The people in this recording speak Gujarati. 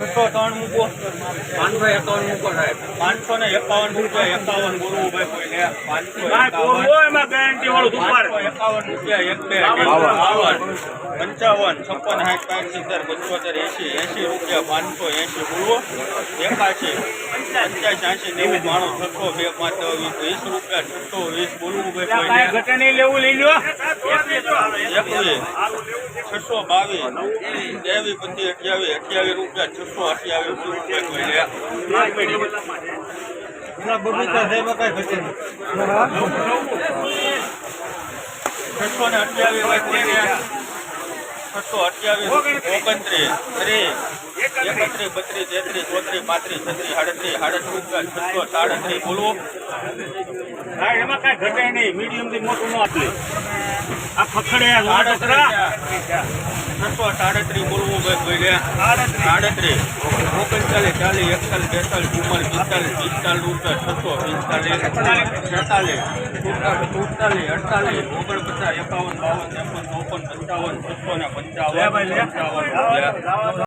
છસો ત્રણ મૂકો. પાંચસો એકાવન મૂકો સાહેબ. પાંચસો ને એકાવન રૂપિયા એકાવન બોલવું ભાઈ કોઈ લે પાંચસો એમાં ગેરંટી વાળું દુપાર એકાવન રૂપિયા એક બે. બાવન. પંચાવન છપ્પન સાઠ પાંચ સિત્તેર પંચોતેર એસી એસી રૂપિયા પાંચસો એસી બોલવો. એકાશી. છસો ઘટે બાવીસ ત્રેવીસ અઠ્યાવીસ અઠ્યાવીસ રૂપિયા છસો અઠ્યાવીસ રૂપિયા કોઈ લે છસો અઠ્યાવીસ અઠ્યાવીસ, ઓગણત્રીસ, ત્રીસ એકત્રીસ બત્રીસ તેત્રીસ ચોત્રીસ પાંત્રીસ છત્રીસ સાડત્રીસ સાડત્રીસ છસો સાડત્રીસ બોલવો હા, એમાં કાંઈ ઘટે નહીં. મીડિયમથી મોટું ન આપલે આ ખખડે આ જોવા તો ખરા. છસો સાડત્રીસ બોલવું ભાઈ કોઈ સાડત્રીસ ઓગણચાલીસ ચાલીસ એકતાલીસ બેતાલીસ ચુમ્માલીસ પિસ્તાલીસ પિસ્તાલીસ રૂપિયા છસો પિસ્તાલીસ છેતાલીસ સુડતાલીસ અડતાલીસ ઓગણપચાસ એકાવન બાવન ત્રેપન ચોપન પંચાવન છસો ને પંચાવન પંચાવન